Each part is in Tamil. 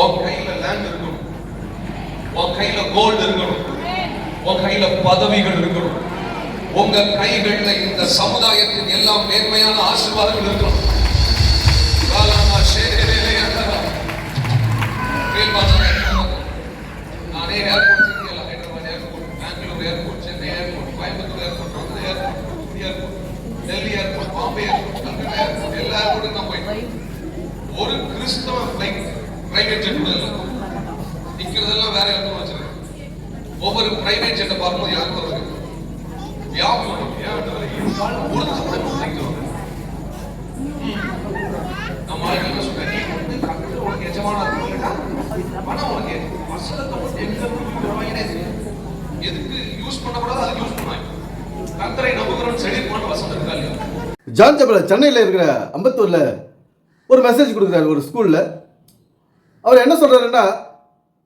உன் கையில லேண்ட் இருக்கணும். உன் கையில கோல்டு இருக்கணும். உன் கையில பதவிகள் இருக்கணும். உங்க கைகள்ல இந்த சமுதாயத்தின் எல்லாம் நேர்மையான ஆசீர்வாதங்கள் இருக்கணும். நானே ஏர்போர்ட் சென்னையில் Hyderabad airport Bangalore airport Chennai airport Coimbatore airport airport airport Delhi airport Bombay airport Calcutta airport ஒரு கிறிஸ்தவ பிரைவேட் ஜெட் கூட இல்லை. வேற இடத்துல வச்சிருக்கேன். ஒவ்வொரு பிரைவேட் ஜெட்டை பார்க்கும்போது யாருக்கு வருது வியாபாரம் ஒருத்தர் கூட நம்ம ஆளுங்க என்ன உனக்கு எஜமானா பணம் உனக்கு வசனத்தை மட்டும் எங்க எதுக்கு யூஸ் பண்ணக்கூடாது அதுக்கு யூஸ் பண்ணாங்க. கர்த்தரை நம்புகிறோம் செழிப்பான வசனம் இருக்கா இல்லையா? ஜான் சென்னையில் இருக்கிற அம்பத்தூரில் ஒரு மெசேஜ் கொடுக்குறாரு ஒரு ஸ்கூலில் அவர் என்ன சொல்கிறாருன்னா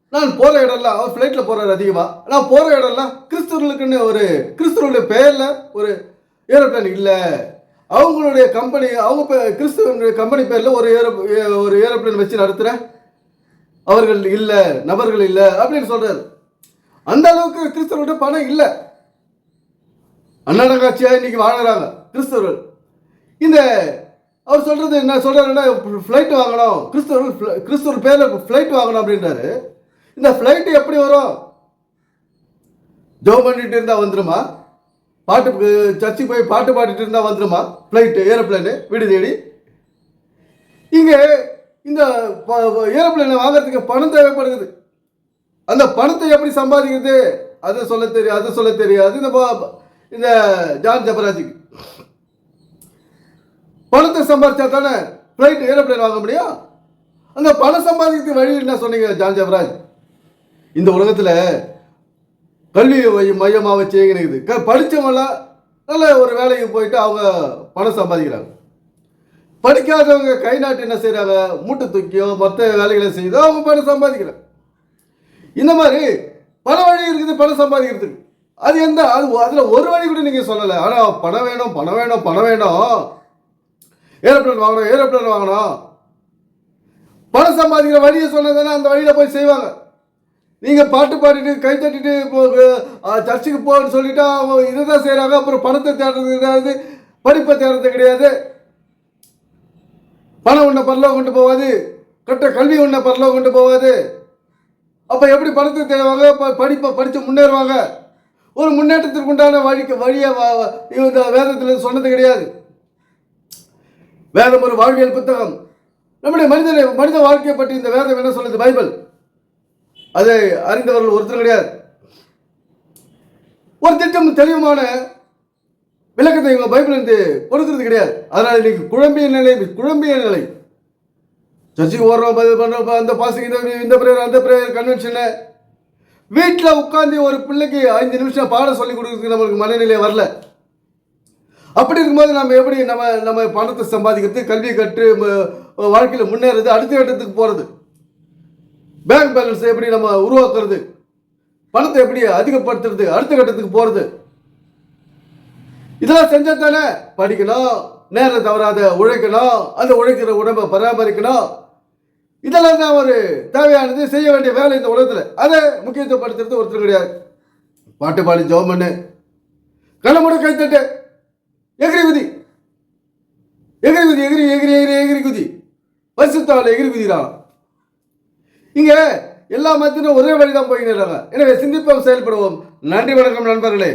நான் போகிற இடம்லாம் அவர் ஃப்ளைட்டில் போகிறாரு அதிகமாக நான் போகிற இடம்லாம் கிறிஸ்தவர்களுக்குன்னு ஒரு கிறிஸ்தவருடைய பெயரில் ஒரு ஏரோப்ளேன் இல்லை. அவங்களுடைய கம்பெனி அவங்க பே- கிறிஸ்தவனுடைய கம்பெனி பேரில் ஒரு ஏரோ ஒரு ஏரோப்ளேன் வச்சு நடத்துகிற அவர்கள் இல்லை நபர்கள் இல்லை அப்படின்னு சொல்கிறாரு அந்த அளவுக்கு கிறிஸ்தவர்கிட்ட பணம் இல்லை. அன்னடங்காட்சியாக இன்னைக்கு வாங்குறாங்க கிறிஸ்தவர்கள். இந்த அவர் சொல்கிறது என்ன? சொல்கிறாருன்னா ஃப்ளைட் வாங்கணும். கிறிஸ்தவர் கிறிஸ்தவர் பேரில் ஃப்ளைட் வாங்கணும் அப்படின்றாரு. இந்த ஃப்ளைட் எப்படி வரும்? ஜோ பண்ணிட்டு இருந்தால் வந்துருமா? பாட்டு சர்ச்சுக்கு போய் பாட்டு பாடிட்டு இருந்தால் வந்துருமா? ஃப்ளைட்டு ஏரோப்ளேனு வீடு தேடி. இங்கே இந்த ஏரோப்ளேனை வாங்குறதுக்கு பணம் தேவைப்படுகிறது அந்த பணத்தை எப்படி சம்பாதிக்கிறது? அது சொல்ல தெரியும் அது சொல்ல தெரியாது. இந்த இந்த ஜான் ஜபராஜுக்கு. பணத்தை சம்பாதிச்சா தானே ஃப்ளைட் ஏரோப்ளைன் வாங்க முடியும்? அந்த பணம் சம்பாதிக்கிறது வழி என்ன சொன்னீங்க ஜான் ஜபராஜ்? இந்த உலகத்தில் கல்வி மையமாக வச்சுங்கிறது க படித்தவங்களாம் நல்ல ஒரு வேலைக்கு போயிட்டு அவங்க பணம் சம்பாதிக்கிறாங்க. படிக்காதவங்க கை நாட்டு என்ன செய்கிறாங்க மூட்டை தூக்கியோ மற்ற வேலைகளை செய்தோ அவங்க பணம் சம்பாதிக்கிறாங்க. இந்த மாதிரி பல வழி இருக்குது பணம் சம்பாதிக்கிறதுக்கு. அது எந்த அது அதில் ஒரு வழி கூட நீங்கள் சொல்லலை. ஆனால் பணம் வேணும் பணம் வேணும் பணம் வேணும். ஏரோப்ளேன் வாங்கணும் ஏரோப்ளேன் வாங்கணும். பணம் சம்பாதிக்கிற வழியை சொன்னதுன்னா அந்த வழியில் போய் செய்வாங்க. நீங்கள் பாட்டு பாடிட்டு கை தட்டிட்டு இப்போ சர்ச்சுக்கு போன்னு சொல்லிட்டா அவங்க இதை தான் செய்கிறாங்க அப்புறம் பணத்தை தேடுறது கிடையாது படிப்பை தேடுறது கிடையாது. பணம் உன்னை பரலோகம் கொண்டு போகாது. கட்ட கல்வி உன்னை பரலோகம் கொண்டு போகாது. அப்போ எப்படி பணத்தை தேடுவாங்க? இப்போ படிப்பை படித்து முன்னேறுவாங்க. ஒரு முன்னேற்றத்திற்கு உண்டான வழிக்கு வழியை இந்த வேதத்தில் சொன்னது கிடையாது. வேதம் ஒரு வாழ்வியல் புத்தகம். நம்முடைய மனிதனை மனித வாழ்க்கையை பற்றி இந்த வேதம் என்ன சொல்லுது? பைபிள். அதை அறிந்தவர்கள் ஒருத்தர் கிடையாது. ஒரு திட்டம் தெளிவுமான விளக்கத்தை இவங்க பைபிள் இருந்து கொடுக்கறது கிடையாது. அதனால் இன்னைக்கு குழம்பிய நிலை குழம்பிய நிலை. சர்ச்சுக்கு ஓடுறோம் இது பண்றோம் அந்த பாசிங் இந்த இந்த பிரேயர் அந்த பிரேயர் கன்வென்ஷனு வீட்டில் உட்காந்து ஒரு பிள்ளைக்கு ஐந்து நிமிஷம் பாடம் சொல்லி கொடுக்குறதுக்கு நம்மளுக்கு மனநிலை வரல. அப்படி இருக்கும்போது நம்ம எப்படி நம்ம நம்ம பணத்தை சம்பாதிக்கிறது கல்வி கற்று வாழ்க்கையில் முன்னேறது அடுத்த கட்டத்துக்கு போகிறது பேங்க் பேலன்ஸை எப்படி நம்ம உருவாக்குறது? பணத்தை எப்படி அதிகப்படுத்துறது? அடுத்த கட்டத்துக்கு போகிறது இதெல்லாம் செஞ்சால் தானே படிக்கணும் நேரம் தவறாத உழைக்கணும் அந்த உழைக்கிற உடம்பை பராமரிக்கணும். இதெல்லாம் தான் ஒரு தேவையானது செய்ய வேண்டிய வேலை இந்த உலகத்தில். அதை முக்கியத்துவப்படுத்துறது ஒருத்தர் கிடையாது. பாட்டு பாடி ஜோமன்னு பண்ணு. மூட கைத்தட்டு எகிரி குதி. எகிரி குதி எகிரி எகிரி எகிரி எகிரி குதி. பரிசுத்தாவில் எகிரி குதிதான் இங்க எல்லா மதத்திலும் ஒரே வழிதான் போய்கிறாங்க எனவே சிந்திப்போம் செயல்படுவோம். நன்றி வணக்கம் நண்பர்களே.